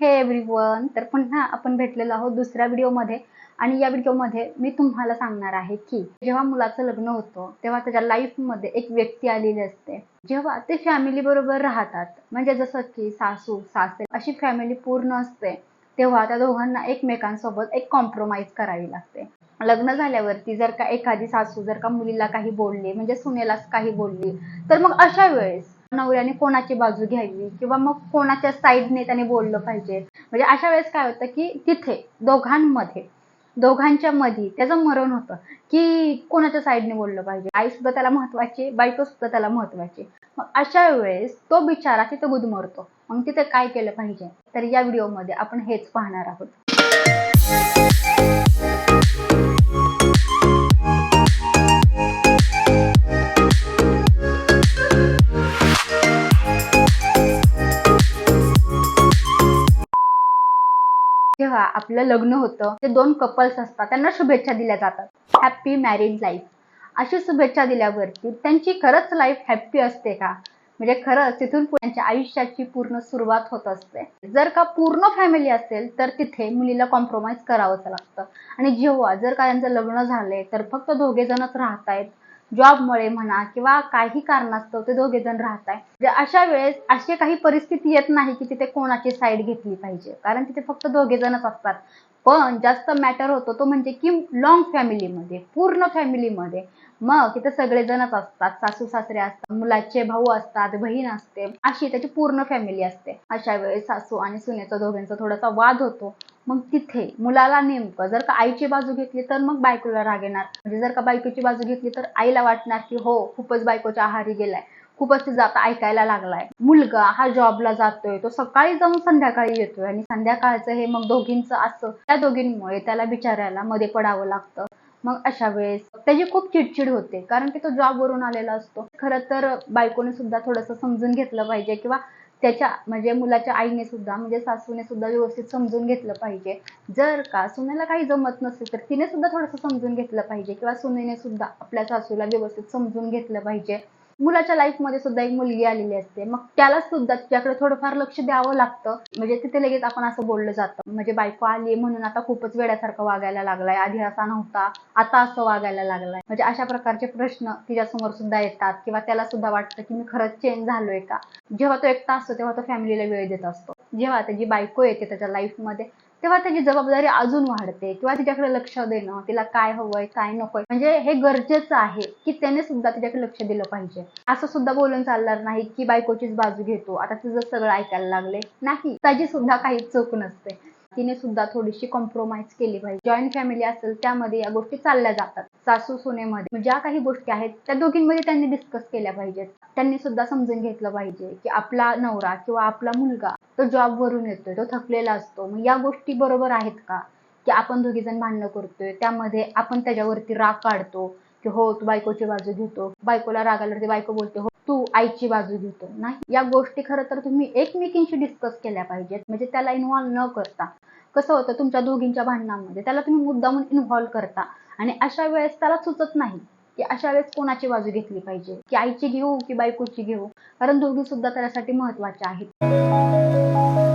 हे एव्हरीवन तर पुन्हा आपण भेटलेलो आहोत दुसऱ्या व्हिडिओमध्ये आणि या व्हिडिओमध्ये मी तुम्हाला सांगणार आहे की जेव्हा मुलाचं लग्न होतं तेव्हा त्याच्या लाईफमध्ये एक व्यक्ती आलेली असते. जेव्हा ते फॅमिली बरोबर राहतात म्हणजे जसं की सासू सासरे अशी फॅमिली पूर्ण असते तेव्हा त्या दोघांना एकमेकांसोबत एक कॉम्प्रोमाइज करावी लागते. लग्न झाल्यावरती जर का एखादी सासू जर का मुलीला काही बोलली म्हणजे सुनेलाच काही बोलली तर मग अशा वेळेस नवऱ्याने कोणाची बाजू घ्यावी किंवा मग कोणाच्या साईडने त्याने बोललं पाहिजे. म्हणजे अशा वेळेस काय होतं की तिथे दोघांमध्ये दोघांच्या मध्ये त्याचं मरण होतं की कोणाच्या साईडने बोललं पाहिजे. आई सुद्धा त्याला महत्वाची बायको सुद्धा त्याला महत्वाची. मग अशा वेळेस तो बिचारा तिथे गुदमरतो. मग तिथे काय केलं पाहिजे? तर या व्हिडिओमध्ये आपण हेच पाहणार आहोत. जेव्हा आपलं लग्न होतं ते दोन कपल्स असतात त्यांना शुभेच्छा दिल्या जातात. हॅप्पी मॅरिड लाईफ अशी शुभेच्छा दिल्यावरती त्यांची खरंच लाईफ हॅप्पी असते का? म्हणजे खरंच तिथून त्यांच्या आयुष्याची पूर्ण सुरुवात होत असते. जर का पूर्ण फॅमिली असेल तर तिथे मुलीला कॉम्प्रोमाइज करावंच लागतं. आणि जेव्हा जर का त्यांचं लग्न झालंय तर फक्त दोघे जणच राहत आहेत जॉबमुळे म्हणा किंवा काही कारणास्तव ते दोघे जण राहत आहे म्हणजे अशा वेळेस अशी काही परिस्थिती येत नाही की तिथे कोणाची साईड घेतली पाहिजे. कारण तिथे फक्त दोघे जणच असतात. पण जास्त मॅटर होतो तो म्हणजे की लॉंग फॅमिलीमध्ये पूर्ण फॅमिलीमध्ये मग तिथे सगळेजणच असतात. सासू सासरे असतात मुलाचे भाऊ असतात बहीण असते. अशी त्याची पूर्ण फॅमिली असते. अशा वेळेस सासू आणि सुनेचा दोघांचा थोडासा वाद होतो. मग तिथे मुलाला नेमकं जर का आईची बाजू घेतली तर मग बायकोला राग येणार. म्हणजे जर का बायकोची बाजू घेतली तर आईला वाटणार की हो खूपच बायकोच्या आहारी गेलाय. खूपच तिचा आता ऐकायला लागलाय. मुलगा हा जॉबला जातोय तो सकाळी जाऊन संध्याकाळी येतोय आणि संध्याकाळचं हे मग दोघींचं असं त्या दोघींमुळे त्याला बिचारायला मध्ये पडावं लागतं. मग अशा वेळेस त्याची खूप चिडचिड होते कारण की तो जॉबवरून आलेला असतो. खरं तर बायकोने सुद्धा थोडंसं समजून घेतलं पाहिजे किंवा त्याच्या म्हणजे मुलाच्या आईने सुद्धा म्हणजे सासूने सुद्धा व्यवस्थित समजून घेतलं पाहिजे. जर का सुनेला काही जमत नसेल तर तिने सुद्धा थोडंसं समजून घेतलं पाहिजे. किंवा सुनेने सुद्धा आपल्या सासूला व्यवस्थित समजून घेतलं पाहिजे. मुलाच्या लाईफमध्ये सुद्धा एक मुलगी आलेली असते. मग त्याला सुद्धा तिच्याकडे थोडंफार लक्ष द्यावं लागतं. म्हणजे तिथे लगेच आपण असं बोललं जातं. म्हणजे बायको आली म्हणून आता खूपच वेड्यासारखं वागायला लागलाय. आधी असा नव्हता आता असं वागायला लागलाय. म्हणजे अशा प्रकारचे प्रश्न तिच्यासमोर सुद्धा येतात किंवा त्याला सुद्धा वाटतं की मी खरंच चेंज झालोय का? जेव्हा तो एकटा असतो तेव्हा तो फॅमिलीला वेळ देत असतो. जेव्हा त्याची बायको येते त्याच्या लाईफमध्ये तेव्हा त्याची जबाबदारी अजून वाढते किंवा तिच्याकडे लक्ष देणं तिला काय हवंय काय नकोय म्हणजे हे गरजेचं आहे की त्याने सुद्धा तिच्याकडे लक्ष दिलं पाहिजे. असं सुद्धा बोलून चालणार नाही की बायकोचीच बाजू घेतो. आता तिचं सगळं ऐकायला लागले. नाही त्याची सुद्धा काही चूक नसते. तिने सुद्धा थोडीशी कॉम्प्रोमाइज केली पाहिजे. जॉईंट फॅमिली असेल त्यामध्ये या गोष्टी चालल्या जातात. सासू सुनेमध्ये. ज्या काही गोष्टी आहेत त्या दोघींमध्ये त्यांनी डिस्कस केल्या पाहिजेत. त्यांनी सुद्धा समजून घेतलं पाहिजे की आपला नवरा किंवा आपला मुलगा तो जॉबवरून येतोय. तो थकलेला असतो. मग या गोष्टी बरोबर आहेत का? की आपण दोघी जण भांडणं करतोय. त्यामध्ये आपण त्याच्यावरती राग काढतो. की हो तू बायकोची बाजू घेतो. बायकोला राग आल्यावरती बायको बोलते हो तू आईची बाजू घेतो. नाही. या गोष्टी खरं तर तुम्ही एकमेकींशी डिस्कस केल्या पाहिजेत. म्हणजे त्याला इन्व्हॉल्व न करता. कसं होतं तुमच्या दोघींच्या भांडणामध्ये त्याला तुम्ही मुद्दामून इन्व्हॉल्व करता. आणि अशा वेळेस त्याला सुचत नाही की अशा वेळेस कोणाची बाजू घेतली पाहिजे. की आईची घेऊ की बायकोची घेऊ. कारण दोघी सुद्धा त्याच्यासाठी महत्त्वाच्या आहेत. うん。